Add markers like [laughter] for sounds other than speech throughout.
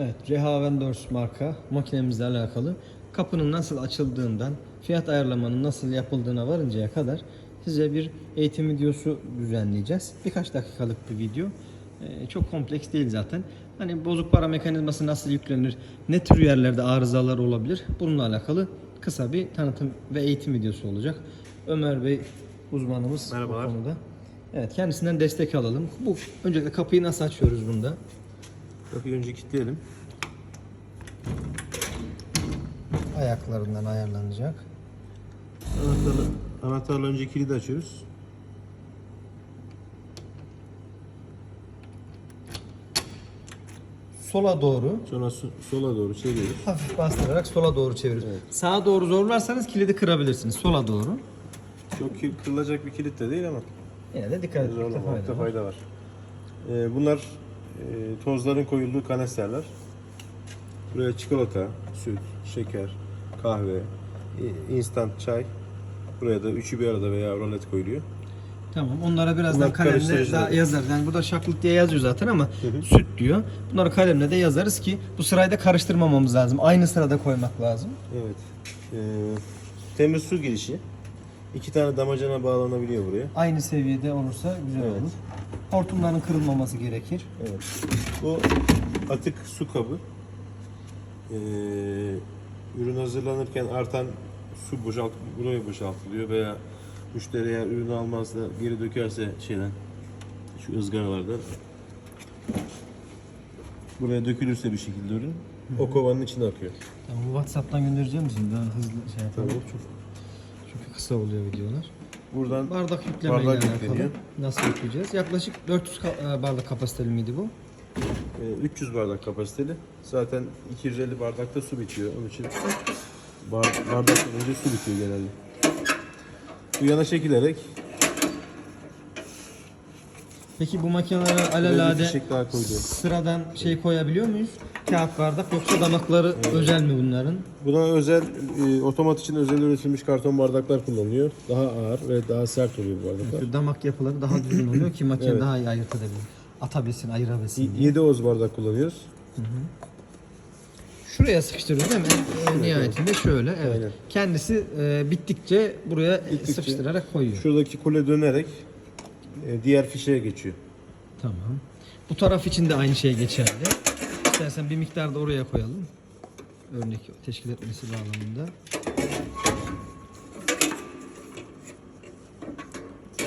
Evet, Reha Vendors marka makinemizle alakalı kapının nasıl açıldığından fiyat ayarlamanın nasıl yapıldığına varıncaya kadar size bir eğitim videosu düzenleyeceğiz. Birkaç dakikalık bir video. Ee, çok kompleks değil zaten. Hani bozuk para mekanizması nasıl yüklenir, ne tür yerlerde arızalar olabilir bununla alakalı kısa bir tanıtım ve eğitim videosu olacak. Ömer Bey uzmanımız Merhabalar. bu konuda. Evet kendisinden destek alalım. Bu öncelikle kapıyı nasıl açıyoruz bunda? Kapıyı önce kilitleyelim. ayaklarından ayarlanacak. Anahtarla, anahtarla önce kilidi açıyoruz. Sola doğru Sonra su- sola doğru çeviriyoruz. hafif bastırarak sola doğru çeviriyoruz. Sağa doğru zorlarsanız kilidi kırabilirsiniz. Sola doğru. Çok kırılacak bir kilit de değil ama Yine de dikkat etmekte zorlamamakta fayda var. fayda var. Ee, bunlar tozların koyulduğu kanesterler. Buraya çikolata, süt, şeker, kahve, instant çay. Buraya da üçü bir arada veya rolet koyuluyor. Tamam onlara birazdan Bunlar kalemle daha yazar. Yani burada şaklık diye yazıyor zaten ama süt diyor. Bunları kalemle de yazarız ki bu sırayı da karıştırmamamız lazım. Aynı sırada koymak lazım. Evet. Ee, temiz su girişi. İki tane damacana bağlanabiliyor buraya. Aynı seviyede olursa güzel Evet. olur. Hortumların kırılmaması gerekir. Evet. Bu atık su kabı. Ee, ürün hazırlanırken artan su boşalt buraya boşaltılıyor veya müşteri eğer ürünü almaz da geri dökerse şeyden şu ızgaralardan buraya dökülürse bir şekilde ürün o kovanın içine akıyor. Tamam, bu WhatsApp'tan göndereceğim misin? Daha hızlı şey yapalım. Tamam. Çok çünkü kısa oluyor videolar. Buradan Bardak yüklemeyle Bardak alakalı. yükleniyor. Nasıl yükleyeceğiz? Yaklaşık 400 ka- e, bardak kapasiteli miydi bu? e, 300 bardak kapasiteli. Zaten 250 bardakta su bitiyor. Onun için bar, bardaktan önce su bitiyor genelde. Bu yana çekilerek Peki bu makinelere Böyle bir alelade fişek daha koydu. sıradan şey koyabiliyor muyuz? Kağıt bardak yoksa damakları özel mi bunların? Buna özel, e, otomat için özel üretilmiş karton bardaklar kullanılıyor. Daha ağır ve daha sert oluyor bu bardaklar. Şu damak yapıları daha düzgün oluyor ki makine Evet. daha iyi ayırt edebilir. Atabilsin, ayırabilsin. diye. 7 oz bardak kullanıyoruz. Şuraya sıkıştırıyoruz değil mi? En- en nihayetinde şöyle. Evet. Aynen. Kendisi e, bittikçe buraya Bittikçe sıkıştırarak koyuyor. Şuradaki kule dönerek e, diğer fişeye geçiyor. Tamam. Bu taraf için de aynı şey geçerli. İstersen bir miktar da oraya koyalım. Örnek teşkil etmesi bağlamında.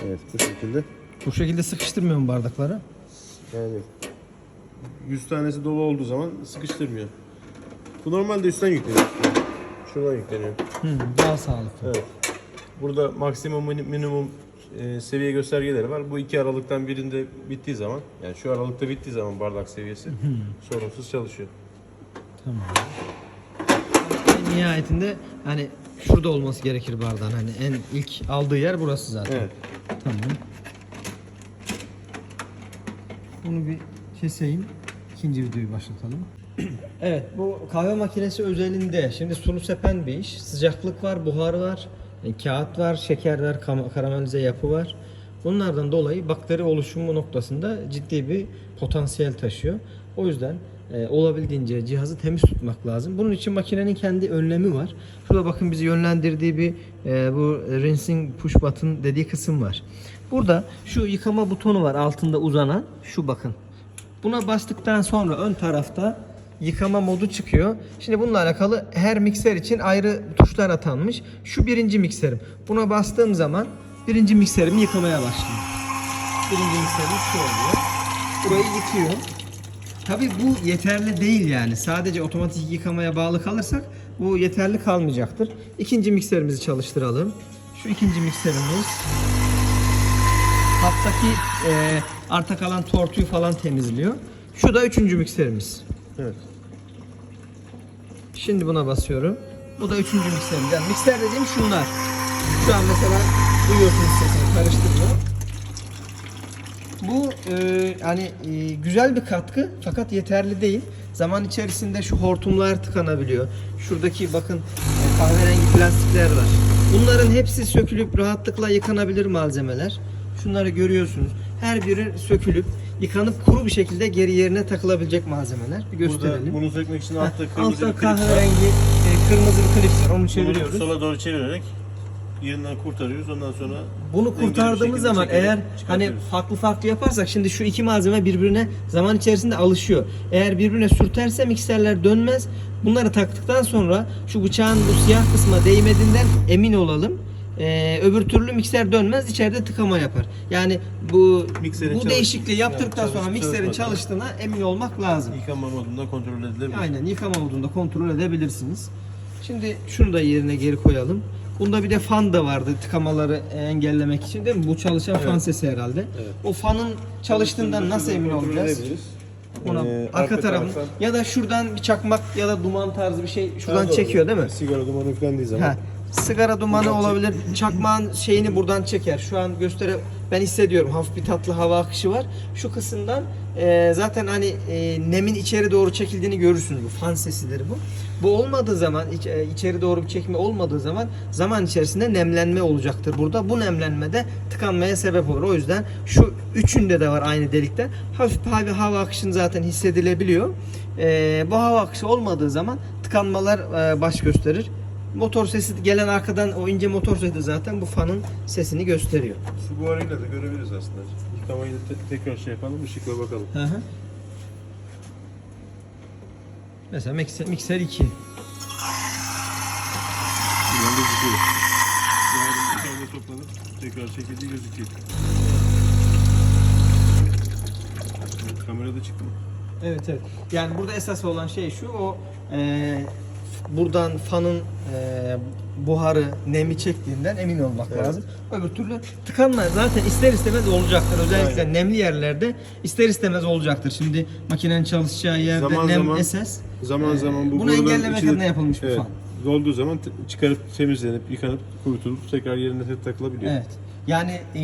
Evet bu şekilde. Bu şekilde sıkıştırmıyor mu bardakları? Yani 100 tanesi dolu olduğu zaman sıkıştırmıyor. Bu normalde üstten yükleniyor. Şuradan yükleniyor. Hı, daha sağlıklı. Evet. Burada maksimum mini- minimum e, seviye göstergeleri var. Bu iki aralıktan birinde bittiği zaman, yani şu aralıkta bittiği zaman bardak seviyesi sorunsuz çalışıyor. Tamam. Nihayetinde hani şurada olması gerekir bardağın. Hani en ilk aldığı yer burası zaten. Evet. Tamam. Bunu bir keseyim. İkinci videoyu başlatalım. evet bu kahve makinesi özelinde şimdi sulu sepen bir iş. Sıcaklık var, buhar var, e, kağıt var, şeker var, karamelize yapı var. Bunlardan dolayı bakteri oluşumu noktasında ciddi bir potansiyel taşıyor. O yüzden e, olabildiğince cihazı temiz tutmak lazım. Bunun için makinenin kendi önlemi var. Şurada bakın bizi yönlendirdiği bir e, bu rinsing push button dediği kısım var. Burada şu yıkama butonu var altında uzanan. Şu bakın. Buna bastıktan sonra ön tarafta yıkama modu çıkıyor. Şimdi bununla alakalı her mikser için ayrı tuşlar atanmış. Şu birinci mikserim. Buna bastığım zaman birinci mikserimi yıkamaya başlıyor. Birinci mikserim şu oluyor. Burayı yıkıyor. Tabi bu yeterli değil yani. Sadece otomatik yıkamaya bağlı kalırsak bu yeterli kalmayacaktır. İkinci mikserimizi çalıştıralım. Şu ikinci mikserimiz kaptaki e, arta kalan tortuyu falan temizliyor. Şu da üçüncü mikserimiz. Evet. Şimdi buna basıyorum. Bu da üçüncü mikserimiz. Yani mikser dediğim şunlar. Şu an mesela duyuyorsunuz sesini karıştırıyor. Bu e, hani e, güzel bir katkı fakat yeterli değil. Zaman içerisinde şu hortumlar tıkanabiliyor. Şuradaki bakın e, kahverengi plastikler var. Bunların hepsi sökülüp rahatlıkla yıkanabilir malzemeler. Şunları görüyorsunuz. Her biri sökülüp yıkanıp kuru bir şekilde geri yerine takılabilecek malzemeler. Bir Burada gösterelim. bunu sökmek için altta kırmızı altta bir klip var. kahverengi e, kırmızı bir klip var. Onu Bunu çeviriyoruz. sola doğru çevirerek yerinden kurtarıyoruz. Ondan sonra Bunu kurtardığımız zaman eğer hani farklı farklı yaparsak şimdi şu iki malzeme birbirine zaman içerisinde alışıyor. Eğer birbirine sürterse mikserler dönmez. Bunları taktıktan sonra şu bıçağın bu siyah kısma değmediğinden emin olalım. Ee, öbür türlü mikser dönmez içeride tıkama yapar. Yani bu Mikserin bu çalış- değişikliği yaptıktan yani sonra mikserin çalışmadığına çalıştığına emin olmak lazım. yıkanma modunda kontrol edilebilir. Aynen yıkama modunda kontrol edebilirsiniz. Şimdi şunu da yerine geri koyalım. Bunda bir de fan da vardı tıkamaları engellemek için değil mi? Bu çalışan fan sesi herhalde. Evet. O fanın çalıştığından nasıl emin Kontrol olacağız? edebiliriz. Ona Ee, arka, taraftan- ya da şuradan bir çakmak ya da duman tarzı bir şey şuradan çekiyor değil mi? Sigara dumanı üflendiği zaman. Ha. Sigara dumanı olabilir. Çakmağın şeyini buradan çeker. Şu an göstere ben hissediyorum. Hafif bir tatlı hava akışı var. Şu kısımdan e, zaten hani e, nemin içeri doğru çekildiğini görürsünüz. Bu fan sesidir bu. Bu olmadığı zaman iç- e, içeri doğru bir çekme olmadığı zaman zaman içerisinde nemlenme olacaktır burada. Bu nemlenme de tıkanmaya sebep olur. O yüzden şu üçünde de var aynı delikten. Hafif bir hava akışını zaten hissedilebiliyor. E, bu hava akışı olmadığı zaman tıkanmalar e, baş gösterir. Motor sesi gelen arkadan o ince motor sesi zaten bu fanın sesini gösteriyor. Su buharıyla da görebiliriz aslında. Yıkamayı te- tekrar şey yapalım, ışıkla bakalım. Hı hı. Mesela mikser, mikser 2. Buradan gözüküyor. Yani içeride toplanıp tekrar çekildiği gözüküyor. Kamerada çıktı mı? Evet evet. Yani burada esas olan şey şu o e, buradan fanın e, buharı nemi çektiğinden emin olmak Evet. lazım. Öbür türlü tıkanma zaten ister istemez olacaktır. Özellikle Aynen. nemli yerlerde ister istemez olacaktır. Şimdi makinenin çalışacağı yerde Zaman nem zaman- esas. Zaman Ee, zaman bu bunu engellemek adına yapılmış evet, fan. Dolduğu zaman çıkarıp temizlenip, yıkanıp, kurutulup tekrar yerine takılabiliyor. Evet. Yani e,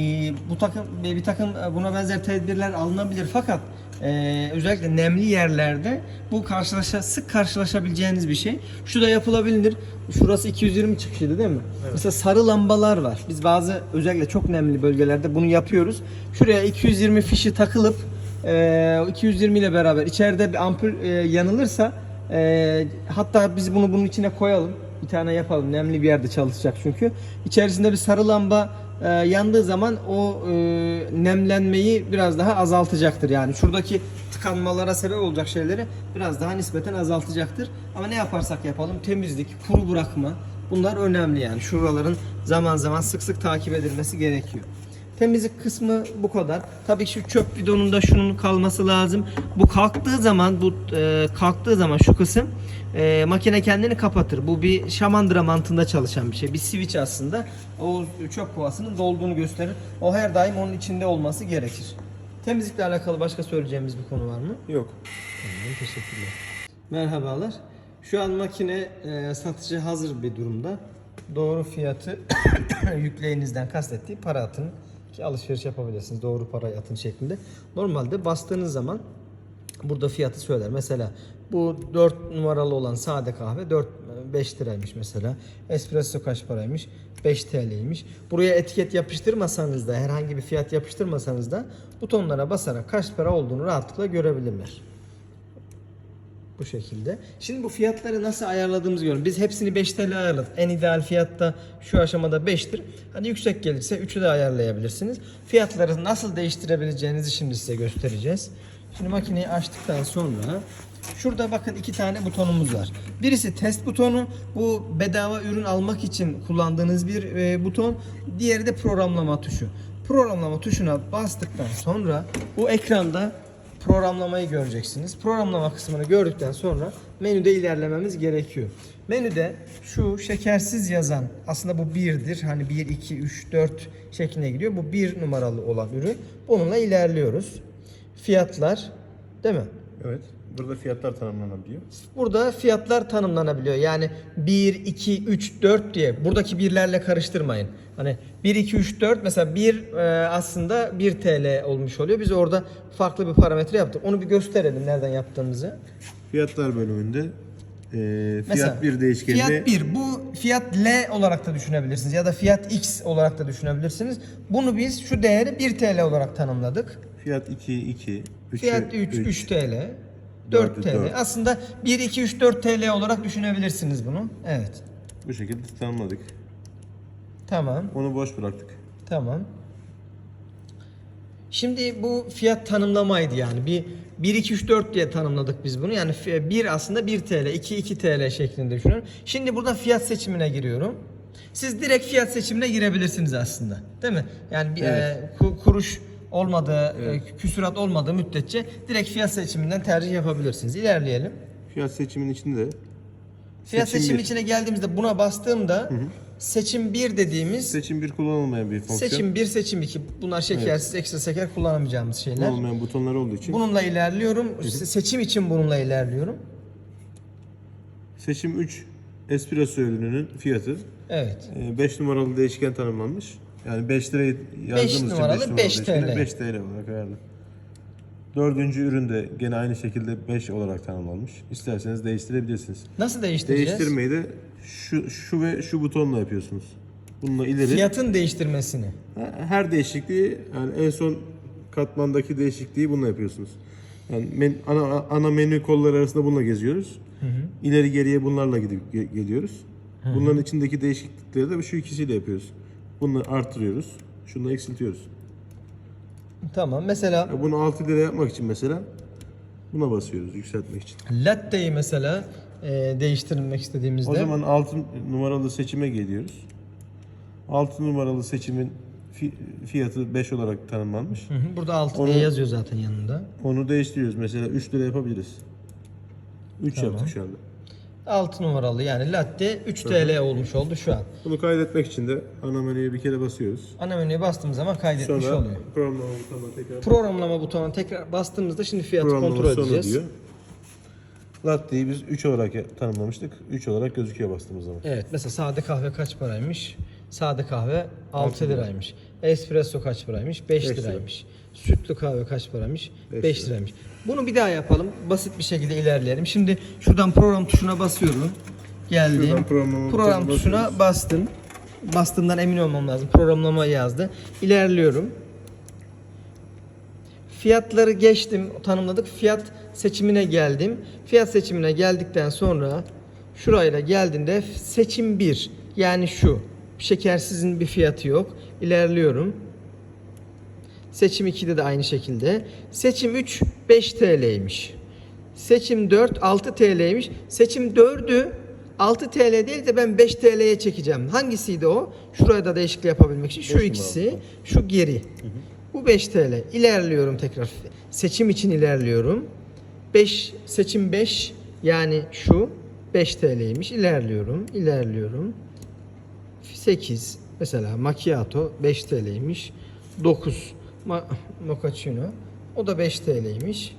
bu takım bir takım e, buna benzer tedbirler alınabilir fakat e, özellikle nemli yerlerde bu karşılaşa sık karşılaşabileceğiniz bir şey. Şu da yapılabilir. Şurası 220 çıkışıydı değil mi? Mesela sarı lambalar var. Biz bazı özellikle çok nemli bölgelerde bunu yapıyoruz. Şuraya 220 fişi takılıp e, 220 ile beraber içeride bir ampul e, yanılırsa e, hatta biz bunu bunun içine koyalım. Bir tane yapalım. Nemli bir yerde çalışacak çünkü. İçerisinde bir sarı lamba e, yandığı zaman o e, nemlenmeyi biraz daha azaltacaktır. Yani şuradaki tıkanmalara sebep olacak şeyleri biraz daha nispeten azaltacaktır. Ama ne yaparsak yapalım temizlik, kuru bırakma bunlar önemli yani. Şuraların zaman zaman sık sık takip edilmesi gerekiyor. Temizlik kısmı bu kadar. Tabii ki şu çöp bidonunda şunun kalması lazım. Bu kalktığı zaman bu e, kalktığı zaman şu kısım e, makine kendini kapatır. Bu bir şamandıra mantığında çalışan bir şey. Bir switch aslında. O çöp kovasının dolduğunu gösterir. O her daim onun içinde olması gerekir. Temizlikle alakalı başka söyleyeceğimiz bir konu var mı? Yok. Tamam, teşekkürler. Merhabalar. Şu an makine e, satıcı hazır bir durumda. Doğru fiyatı [coughs] yükleyinizden kastettiği para atın ki alışveriş yapabilirsiniz. Doğru parayı atın şeklinde. Normalde bastığınız zaman burada fiyatı söyler. Mesela bu 4 numaralı olan sade kahve 4 5 liraymış mesela. Espresso kaç paraymış? 5 TL'ymiş. Buraya etiket yapıştırmasanız da herhangi bir fiyat yapıştırmasanız da butonlara basarak kaç para olduğunu rahatlıkla görebilirler. Bu şekilde. Şimdi bu fiyatları nasıl ayarladığımızı görün. Biz hepsini 5 TL ayarladık. En ideal fiyatta şu aşamada 5'tir. Hani yüksek gelirse 3'ü de ayarlayabilirsiniz. Fiyatları nasıl değiştirebileceğinizi şimdi size göstereceğiz. Şimdi makineyi açtıktan sonra şurada bakın iki tane butonumuz var. Birisi test butonu. Bu bedava ürün almak için kullandığınız bir e, buton. Diğeri de programlama tuşu. Programlama tuşuna bastıktan sonra bu ekranda programlamayı göreceksiniz. Programlama kısmını gördükten sonra menüde ilerlememiz gerekiyor. Menüde şu şekersiz yazan aslında bu 1'dir. Hani 1, 2, 3, 4 şeklinde gidiyor. Bu 1 numaralı olan ürün. Bununla ilerliyoruz. Fiyatlar değil mi? Evet. Burada fiyatlar tanımlanabiliyor. Burada fiyatlar tanımlanabiliyor. Yani 1, 2, 3, 4 diye buradaki birlerle karıştırmayın. Hani 1, 2, 3, 4 mesela 1 e, aslında 1 TL olmuş oluyor. Biz orada farklı bir parametre yaptık. Onu bir gösterelim nereden yaptığımızı. Fiyatlar bölümünde e, fiyat Mesela, bir değişkeninde Fiyat 1. Bu fiyat L olarak da düşünebilirsiniz ya da fiyat X olarak da düşünebilirsiniz. Bunu biz şu değeri 1 TL olarak tanımladık. Fiyat 2, 2, 3, Fiyat 3, 3 TL. 4 Dördü TL. dört. Aslında 1, 2, 3, 4 TL olarak düşünebilirsiniz bunu. Evet. Bu şekilde tanımladık. Tamam. Onu boş bıraktık. Tamam. Şimdi bu fiyat tanımlamaydı yani. Bir 1 2 3 4 diye tanımladık biz bunu. Yani 1 aslında 1 TL, 2 2 TL şeklinde düşünün. Şimdi burada fiyat seçimine giriyorum. Siz direkt fiyat seçimine girebilirsiniz aslında. Değil mi? Yani bir Evet. e, ku- kuruş olmadığı, e, küsurat olmadığı müddetçe direkt fiyat seçiminden tercih yapabilirsiniz. İlerleyelim. Fiyat seçimin içinde Fiyat Seçim seçimi bir. içine geldiğimizde buna bastığımda seçim 1 dediğimiz seçim bir kullanılmayan bir fonksiyon. Seçim 1, seçim 2. Bunlar şekersiz, ekstra şeker kullanamayacağımız şeyler. Kullanılmayan butonlar olduğu için. Bununla ilerliyorum. Se- Seçim için bununla ilerliyorum. Seçim 3 espresso ürününün fiyatı Evet. 5 numaralı değişken tanımlanmış. Yani 5 lirayı yazdığımız için numaralı beş beş değişkeni TL. 5 TL olarak ayarlı. Dördüncü ürün de gene aynı şekilde 5 olarak tanımlanmış. İsterseniz değiştirebilirsiniz. Nasıl değiştireceğiz? Değiştirmeyi de şu, şu ve şu butonla yapıyorsunuz. Bununla ileri. Fiyatın değiştirmesini. Her değişikliği yani en son katmandaki değişikliği bununla yapıyorsunuz. Yani men- ana, ana menü kolları arasında bununla geziyoruz. İleri geriye bunlarla gidip ge- geliyoruz. Bunların içindeki değişiklikleri de şu ikisiyle yapıyoruz. Bunu artırıyoruz. Şunu da eksiltiyoruz. Tamam. Mesela Ya Bunu 6 lira yapmak için mesela buna basıyoruz yükseltmek için. latte'yi mesela e, değiştirmek istediğimizde O zaman 6 numaralı seçime geliyoruz. 6 numaralı seçimin fi- fiyatı 5 olarak tanımlanmış. Hı hı, burada 6 Onu- diye yazıyor zaten yanında. Onu değiştiriyoruz. Mesela 3 lira yapabiliriz. 3 Tamam. yaptık şu anda. 6 numaralı yani latte 3 TL olmuş oldu şu an. Bunu kaydetmek için de ana menüye bir kere basıyoruz. Ana menüye bastığımız zaman kaydetmiş Sonra oluyor. programlama butonuna tekrar Programlama butonuna tekrar bastığımızda şimdi fiyatı programlama kontrol sonu edeceğiz. diyor. Latte'yi biz 3 olarak tanımlamıştık. 3 olarak gözüküyor bastığımız zaman. Evet mesela sade kahve kaç paraymış? Sade kahve 6 Altı lira. liraymış. Espresso kaç paraymış? 5 Beş lira. liraymış. Sütlü kahve kaç paraymış? Beş 5 lira. liraymış. Bunu bir daha yapalım. Basit bir şekilde ilerleyelim. Şimdi şuradan program tuşuna basıyorum. Geldim. Şuradan programlama Program tuşuna basıyoruz. bastım. Bastığımdan emin olmam lazım. Programlama yazdı. İlerliyorum. Fiyatları geçtim, tanımladık. Fiyat seçimine geldim. Fiyat seçimine geldikten sonra şurayla geldiğinde seçim 1 yani şu. Şekersizin bir fiyatı yok. İlerliyorum. Seçim 2'de de aynı şekilde. Seçim 3 5 TL'ymiş. Seçim 4 6 TL'ymiş. Seçim 4'ü 6 TL değil de ben 5 TL'ye çekeceğim. Hangisiydi o? Şuraya da değişiklik yapabilmek için. Şu ikisi, şu geri. Bu 5 TL. İlerliyorum tekrar. Seçim için ilerliyorum. 5 seçim 5 yani şu 5 TL'ymiş. İlerliyorum, ilerliyorum. 8 mesela macchiato 5 TL'ymiş. 9 ma- mochaccino o da 5 TL'ymiş.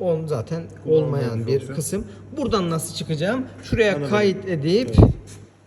10 zaten olmayan bir kısım. Buradan nasıl çıkacağım? Şuraya kayıt edip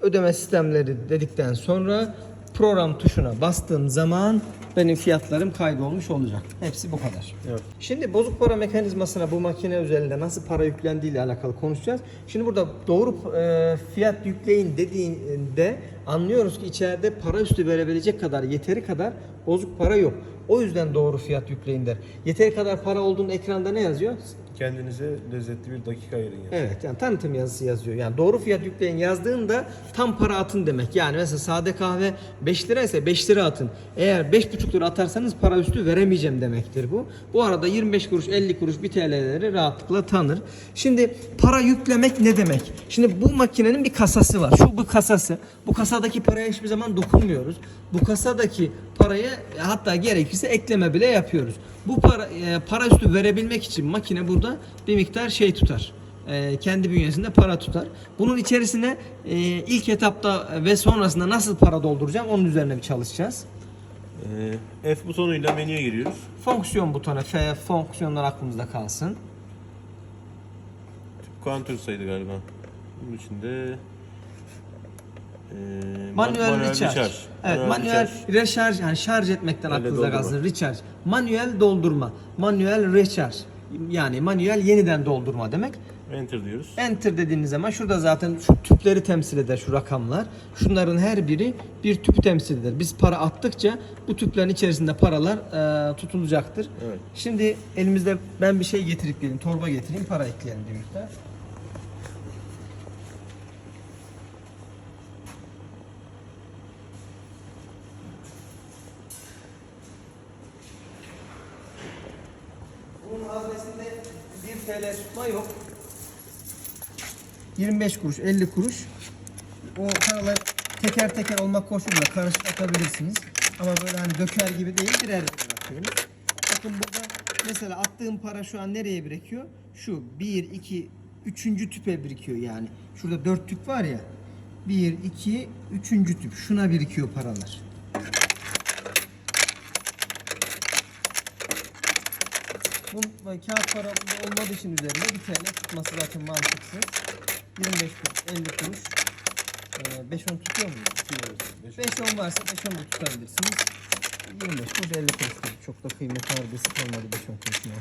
ödeme sistemleri dedikten sonra program tuşuna bastığım zaman benim fiyatlarım kaydolmuş olacak. Hepsi bu kadar. Evet. Şimdi bozuk para mekanizmasına bu makine üzerinde nasıl para yüklendiği ile alakalı konuşacağız. Şimdi burada doğru e, fiyat yükleyin dediğinde anlıyoruz ki içeride para üstü verebilecek kadar yeteri kadar bozuk para yok. O yüzden doğru fiyat yükleyin der. Yeteri kadar para olduğunda ekranda ne yazıyor? Kendinize lezzetli bir dakika ayırın. Yani. Evet yani tanıtım yazısı yazıyor. Yani doğru fiyat yükleyin yazdığında tam para atın demek. Yani mesela sade kahve 5 lira ise 5 lira atın. Eğer 5,5 lira atarsanız para üstü veremeyeceğim demektir bu. Bu arada 25 kuruş 50 kuruş bir TL'leri rahatlıkla tanır. Şimdi para yüklemek ne demek? Şimdi bu makinenin bir kasası var. Şu bu kasası. Bu kasadaki paraya hiçbir zaman dokunmuyoruz. Bu kasadaki parayı hatta gerekirse ekleme bile yapıyoruz. Bu para e, para üstü verebilmek için makine burada bir miktar şey tutar. E, kendi bünyesinde para tutar. Bunun içerisine e, ilk etapta ve sonrasında nasıl para dolduracağım onun üzerine bir çalışacağız. Ee, F butonuyla menüye giriyoruz. Fonksiyon butonu F fonksiyonlar aklımızda kalsın. Counter saydı galiba. Bunun içinde e, Manuel, manuel recharge. Evet, manuel recharge. recharge yani şarj etmekten Öyle doldurma. kalsın. Recharge. Manuel doldurma. Manuel recharge. Yani manuel yeniden doldurma demek. Enter diyoruz. Enter dediğiniz zaman şurada zaten şu tüpleri temsil eder şu rakamlar. Şunların her biri bir tüpü temsil eder. Biz para attıkça bu tüplerin içerisinde paralar e, tutulacaktır. Evet. Şimdi elimizde ben bir şey getirip geleyim, torba getireyim, para ekleyelim bir miktar. Haznesinde 1 TL tutma yok. 25 kuruş, 50 kuruş. O paralar teker teker olmak koşuluyla karışık atabilirsiniz. Ama böyle hani döker gibi değil birer atıyoruz. Bakın burada mesela attığım para şu an nereye birikiyor? Şu 1, 2, 3. tüpe birikiyor yani. Şurada 4 tüp var ya. 1, 2, 3. tüp. Şuna birikiyor paralar. Bu kağıt para olmadığı için üzerinde bir TL tutması zaten mantıksız. 25 kuruş, 50 kuruş. 5-10 tutuyor mu? 5-10 varsa 5-10 da tutabilirsiniz. 25 kuruş 50 kuruş gibi. Çok da kıymet harbisi kalmadı 5-10 kuruşuna.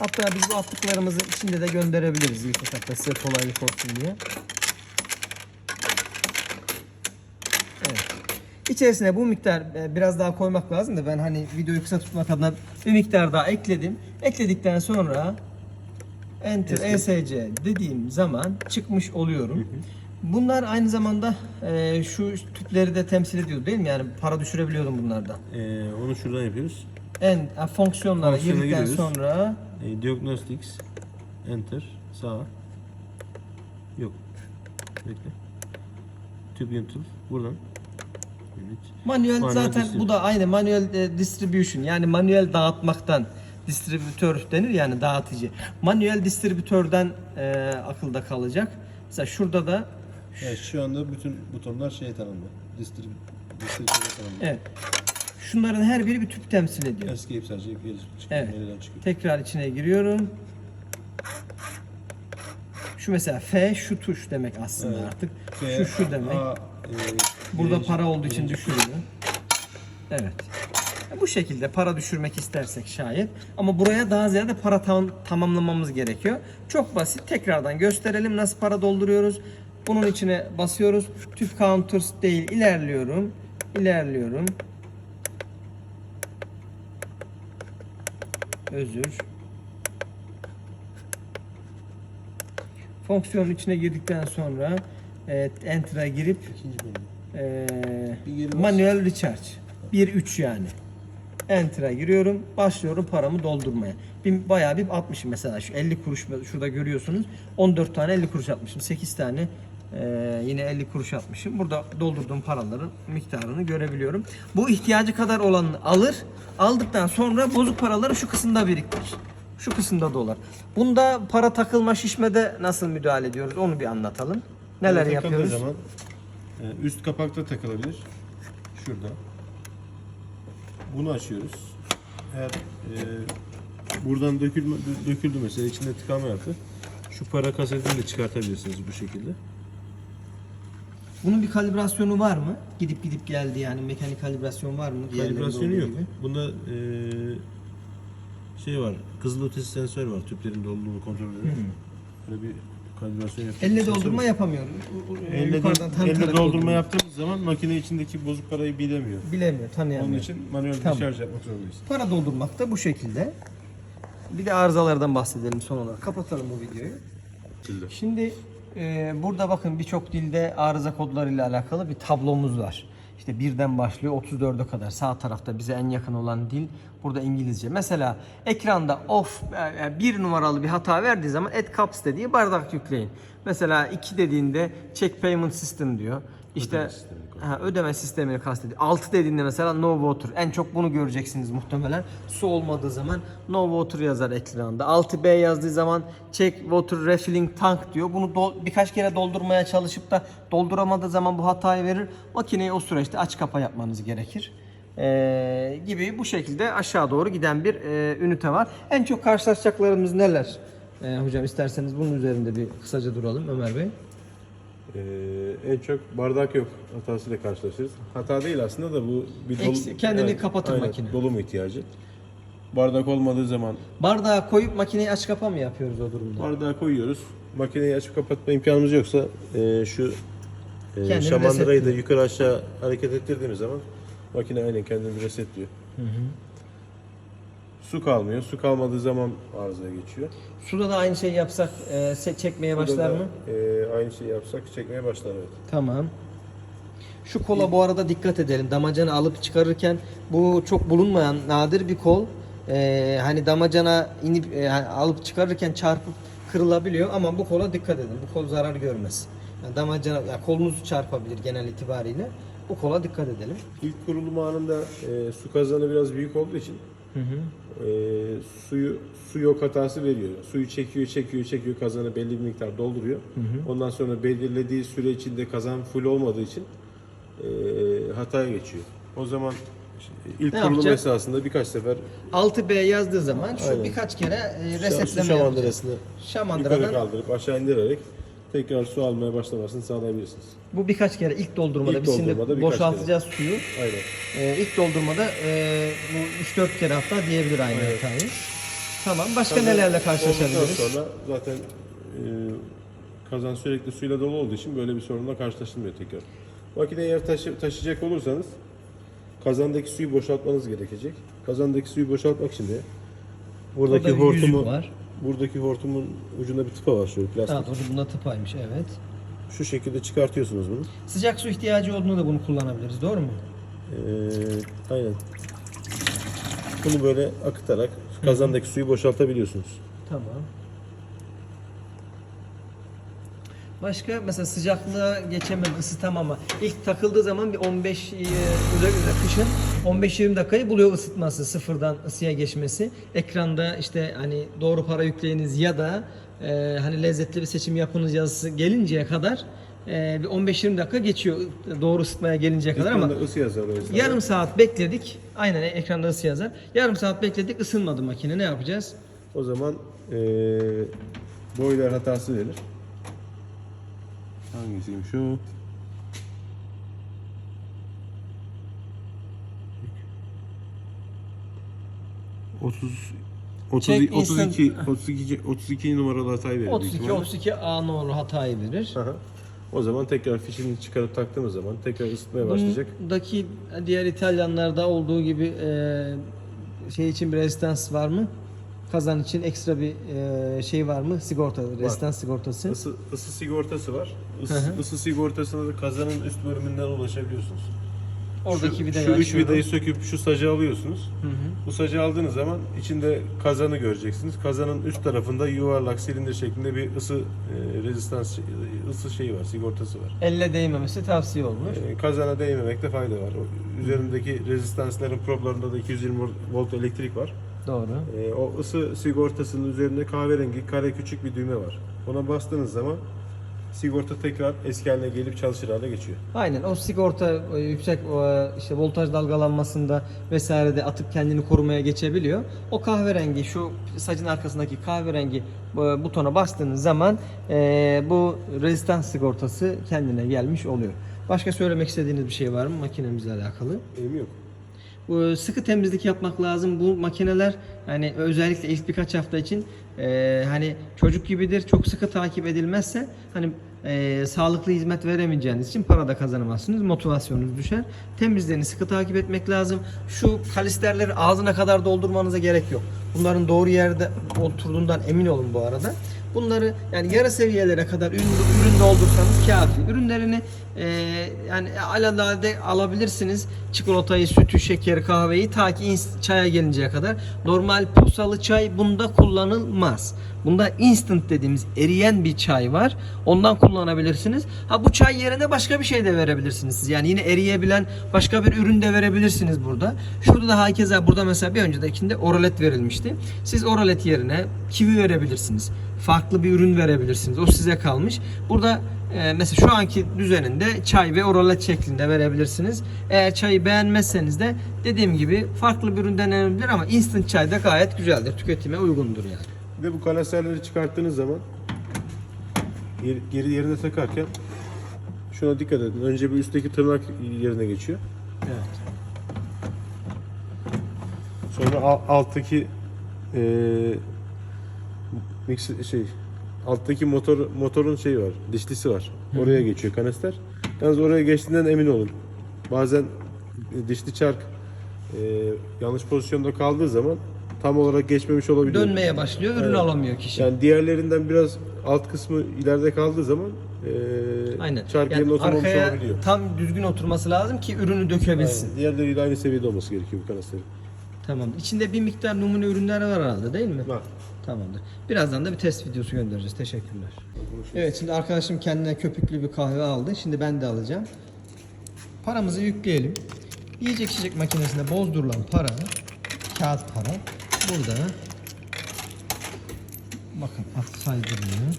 Hatta biz bu attıklarımızı içinde de gönderebiliriz ilk etapta size kolaylık olsun diye. İçerisine bu miktar e, biraz daha koymak lazım da ben hani videoyu kısa tutmak adına bir miktar daha ekledim. Ekledikten sonra Enter ESC dediğim zaman çıkmış oluyorum. Bunlar aynı zamanda e, şu tüpleri de temsil ediyor değil mi? Yani para düşürebiliyordum bunlardan. Ee, onu şuradan yapıyoruz. En e, fonksiyonlara Fonksiyona girdikten giriyoruz. sonra Ee, diagnostics. Enter. Sağ. Yok. Bekle. Tüp yönetim. Buradan. Manuel Manuel zaten bu da aynı manuel e, distribution yani manuel dağıtmaktan distribütör denir yani dağıtıcı. Manuel distribütörden e, akılda kalacak. Mesela şurada da Evet, şu anda bütün butonlar şey tanımlı. Distribütör tanımlı. evet. Şunların her biri bir tüp temsil ediyor. Escape sadece çıkıyor. Evet. Çıkıyor? Tekrar içine giriyorum. Şu mesela F şu tuş demek aslında Evet. artık. F, Şu şu demek. A, e, Burada birinci- para olduğu için düşürüyor. Evet. Bu şekilde para düşürmek istersek şayet. Ama buraya daha ziyade para tam, tamamlamamız gerekiyor. Çok basit. Tekrardan gösterelim nasıl para dolduruyoruz. Bunun içine basıyoruz. Tüp counters değil. ilerliyorum. İlerliyorum. Özür. Fonksiyonun içine girdikten sonra evet, Enter'a girip İkinci menü. Bas. manuel recharge. 1.3 yani. Enter'a giriyorum. Başlıyorum paramı doldurmaya. Bir, bayağı bir 60'ım mesela. Şu 50 kuruş şurada görüyorsunuz. 14 tane 50 kuruş atmışım. 8 tane ee, yine 50 kuruş atmışım. Burada doldurduğum paraların miktarını görebiliyorum. Bu ihtiyacı kadar olanını alır. Aldıktan sonra bozuk paraları şu kısımda biriktirir. Şu kısımda dolar. Bunda para takılma şişmede nasıl müdahale ediyoruz onu bir anlatalım. Neler yapıyoruz? Zaman, e, üst kapakta takılabilir. Şurada. Bunu açıyoruz. Eğer e, buradan dökülme, dö- döküldü mesela içinde tıkanma yaptı. Şu para kasetini de çıkartabilirsiniz bu şekilde. Bunun bir kalibrasyonu var mı? Gidip gidip geldi yani mekanik kalibrasyon var mı? Kalibrasyonu yok. gibi. Bunda e, şey var. Kızılötesi sensör var. Tüplerin doluluğunu kontrol eden. Böyle bir kalibrasyon. Elle doldurma yapamıyorum. U- Elle, Yukarıdan do- tam elle doldurma. yaptığımız zaman makine içindeki bozuk parayı bilemiyor. Bilemiyor, tanıyamıyor. Onun için manuel Tamam. şarj yapmak zorundayız. Para doldurmak da bu şekilde. Bir de arızalardan bahsedelim son olarak. Kapatalım bu videoyu. Şimdi e, burada bakın birçok dilde arıza kodlarıyla alakalı bir tablomuz var. İşte birden başlıyor 34'e kadar. Sağ tarafta bize en yakın olan dil burada İngilizce. Mesela ekranda of e, bir numaralı bir hata verdiği zaman add cups dediği bardak yükleyin. Mesela 2 dediğinde check payment system diyor. İşte Ödeme sistemi Ha, ödeme sistemini kastediyor. 6 dediğinde mesela no water. En çok bunu göreceksiniz muhtemelen. Su olmadığı zaman no water yazar ekranda. 6B yazdığı zaman check water refilling tank diyor. Bunu dol- birkaç kere doldurmaya çalışıp da dolduramadığı zaman bu hatayı verir. Makineyi o süreçte aç kapa yapmanız gerekir. Ee, gibi bu şekilde aşağı doğru giden bir e, ünite var. En çok karşılaşacaklarımız neler? Ee, hocam isterseniz bunun üzerinde bir kısaca duralım Ömer Bey. Ee, en çok bardak yok hatasıyla karşılaşırız. Hata değil aslında da bu bir dolu, Eksi- kendini kapatır makine. Dolum ihtiyacı. Bardak olmadığı zaman Bardağa koyup makineyi aç kapa mı yapıyoruz o durumda? bardağı koyuyoruz. Makineyi açıp kapatma imkanımız yoksa e, şu e, Kendini şamandırayı da resetliyor. yukarı aşağı hareket ettirdiğimiz zaman makine aynen kendini resetliyor. Su kalmıyor. Su kalmadığı zaman arızaya geçiyor. Suda da aynı şey yapsak e, çekmeye Burada başlar da, mı? e, aynı şeyi yapsak çekmeye başlar evet. Tamam. Şu kola bu arada dikkat edelim. Damacana alıp çıkarırken bu çok bulunmayan nadir bir kol. Ee, hani damacana inip e, alıp çıkarırken çarpıp kırılabiliyor ama bu kola dikkat edin. Bu kol zarar görmez. Yani damacana ya kolunuzu çarpabilir genel itibariyle. Bu kola dikkat edelim. İlk kurulum anında e, su kazanı biraz büyük olduğu için Hı hı. e, suyu su yok hatası veriyor. Suyu çekiyor, çekiyor, çekiyor kazanı belli bir miktar dolduruyor. Ondan sonra belirlediği süre içinde kazan full olmadığı için e, hataya geçiyor. O zaman ilk Ne kurulum yapacak? esasında birkaç sefer 6B yazdığı zaman şu Aynen. birkaç kere e, resetleme yapacağız. şamandırasını yukarı Şamandıradan kaldırıp aşağı indirerek tekrar su almaya başlamasını sağlayabilirsiniz. bu birkaç kere ilk doldurmada İlk biz şimdi birkaç boşaltacağız suyu. Aynen. Ee, ilk doldurmada e, bu 3-4 kere hatta diyebilir aynı Evet. hatayı. Tamam. Başka Kazan nelerle olduktan karşılaşabiliriz? sonra zaten e, kazan sürekli suyla dolu olduğu için böyle bir sorunla karşılaşılmıyor tekrar. Makineyi eğer taşı, taşıyacak olursanız kazandaki suyu boşaltmanız gerekecek. Kazandaki suyu boşaltmak için de buradaki Burada bir yüzük hortumu var. Buradaki hortumun ucunda bir tıpa var şöyle plastik. Daha doğrusu bunda tıpaymış evet. Şu şekilde çıkartıyorsunuz bunu. Sıcak su ihtiyacı olduğunda da bunu kullanabiliriz. Doğru mu? Ee, aynen. Bunu böyle akıtarak kazandaki suyu boşaltabiliyorsunuz. Tamam. Başka mesela sıcaklığa geçemem, ısıtamam ama ilk takıldığı zaman bir 15 e, özellikle kışın 15-20 dakikayı buluyor ısıtması, sıfırdan ısıya geçmesi. Ekranda işte hani doğru para yükleyiniz ya da e, hani lezzetli bir seçim yapınız yazısı gelinceye kadar e, bir 15-20 dakika geçiyor doğru ısıtmaya gelinceye kadar ama ısı yazar o. Yarım saat bekledik. Aynen ekranda ısı yazar. Yarım saat bekledik ısınmadı makine. Ne yapacağız? O zaman eee boiler hatası verir. Hangisiymiş o? Otuz Check 30, instant- 32, 32, 32 numaralı hatayı verir. büyük 32 ihtimalle. 32 A numaralı hatayı verir. Aha. O zaman tekrar fişini çıkarıp taktığımız zaman tekrar ısıtmaya başlayacak. Bundaki diğer İtalyanlarda olduğu gibi e, şey için bir rezistans var mı? Kazan için ekstra bir e, şey var mı? Sigorta, rezistans sigortası. Isı, ısı sigortası var. Isı, hı. ısı sigortasına da kazanın üst bölümünden ulaşabiliyorsunuz. Oradaki şu, vidayı şu üç açıyorum. vidayı söküp şu sacı alıyorsunuz. Hı hı. Bu sacı aldığınız zaman içinde kazanı göreceksiniz. Kazanın üst tarafında yuvarlak silindir şeklinde bir ısı e, rezistans ısı şeyi var, sigortası var. Elle değmemesi tavsiye olmuş. E, kazana değmemekte fayda var. O, üzerindeki rezistansların problarında da 220 volt elektrik var. Doğru. E, o ısı sigortasının üzerinde kahverengi kare küçük bir düğme var. Ona bastığınız zaman sigorta tekrar eski haline gelip çalışır hale geçiyor. Aynen o sigorta yüksek işte voltaj dalgalanmasında vesairede atıp kendini korumaya geçebiliyor. O kahverengi şu sacın arkasındaki kahverengi e, butona bastığınız zaman e, bu rezistans sigortası kendine gelmiş oluyor. Başka söylemek istediğiniz bir şey var mı makinemizle alakalı? Benim yok. Bu sıkı temizlik yapmak lazım. Bu makineler hani özellikle ilk birkaç hafta için e, hani çocuk gibidir. Çok sıkı takip edilmezse hani e, sağlıklı hizmet veremeyeceğiniz için para da kazanamazsınız. Motivasyonunuz düşer. Temizliğini sıkı takip etmek lazım. Şu kalisterleri ağzına kadar doldurmanıza gerek yok. Bunların doğru yerde oturduğundan emin olun bu arada. Bunları yani yarı seviyelere kadar ürün, ürün doldursanız kafi. Ürünlerini e, yani alalade alabilirsiniz. Çikolatayı, sütü, şekeri, kahveyi ta ki çaya gelinceye kadar. Normal posalı çay bunda kullanılmaz. Bunda instant dediğimiz eriyen bir çay var. Ondan kullanabilirsiniz. Ha bu çay yerine başka bir şey de verebilirsiniz siz. Yani yine eriyebilen başka bir ürün de verebilirsiniz burada. Şurada da hakeza burada mesela bir öncekinde oralet verilmişti. Siz oralet yerine kivi verebilirsiniz. Farklı bir ürün verebilirsiniz. O size kalmış. Burada e, mesela şu anki düzeninde çay ve oralet şeklinde verebilirsiniz. Eğer çayı beğenmezseniz de dediğim gibi farklı bir ürün denenebilir ama instant çay da gayet güzeldir. Tüketime uygundur yani. De bu kalesterleri çıkarttığınız zaman geri, yerine takarken şuna dikkat edin. Önce bir üstteki tırnak yerine geçiyor. Evet. Sonra al- alttaki e, mix şey alttaki motor motorun şeyi var, dişlisi var. Oraya geçiyor kanister. Yalnız oraya geçtiğinden emin olun. Bazen dişli çark e, yanlış pozisyonda kaldığı zaman tam olarak geçmemiş olabiliyor. Dönmeye başlıyor, ürün Evet. alamıyor kişi. Yani diğerlerinden biraz alt kısmı ileride kaldığı zaman e, Aynen. çark Yani oturmamış arkaya olabiliyor. tam düzgün oturması lazım ki ürünü dökebilsin. Aynen. Diğerleriyle aynı seviyede olması gerekiyor bu kanisterin. Tamam. İçinde bir miktar numune ürünler var herhalde değil mi? Var. Tamamdır. Birazdan da bir test videosu göndereceğiz. Teşekkürler. Evet şimdi arkadaşım kendine köpüklü bir kahve aldı. Şimdi ben de alacağım. Paramızı yükleyelim. Yiyecek içecek makinesinde bozdurulan para, kağıt para burada. Bakın at saydırıyor.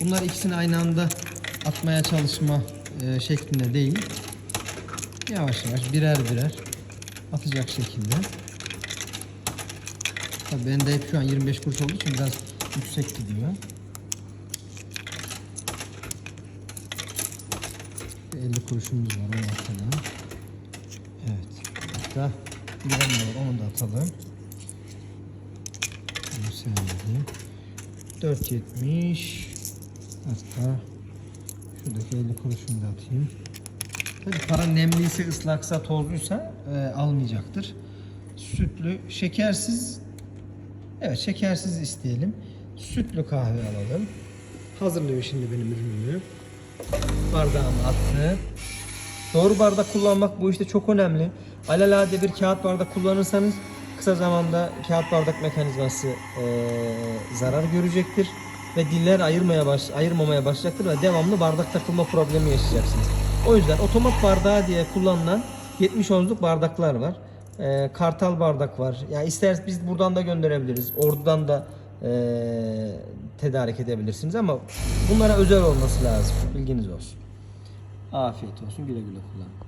Bunlar ikisini aynı anda atmaya çalışma e, şeklinde değil. Yavaş yavaş birer birer atacak şekilde. Tabii bende hep şu an 25 kuruş olduğu için biraz yüksek gidiyor. 50 kuruşumuz var onu atalım. Evet. Hatta bir var onu da atalım. Bunu sevmedim. 4.70 Hatta şuradaki 50 kuruşunu da atayım. Tabii para nemliyse, ıslaksa, tozluysa e, almayacaktır. Sütlü, şekersiz Evet şekersiz isteyelim. Sütlü kahve alalım. Hazırlıyor şimdi benim ürünümü. Bardağımı attı. Doğru bardak kullanmak bu işte çok önemli. Alelade bir kağıt bardak kullanırsanız kısa zamanda kağıt bardak mekanizması eee, zarar görecektir ve diller ayırmaya baş, ayırmamaya başlayacaktır ve devamlı bardak takılma problemi yaşayacaksınız. O yüzden otomat bardağı diye kullanılan 70 onzluk bardaklar var. Eee, kartal bardak var. Yani ister biz buradan da gönderebiliriz. Ordudan da eee, tedarik edebilirsiniz ama bunlara özel olması lazım. Bilginiz olsun. Afiyet olsun. Güle güle kullanın.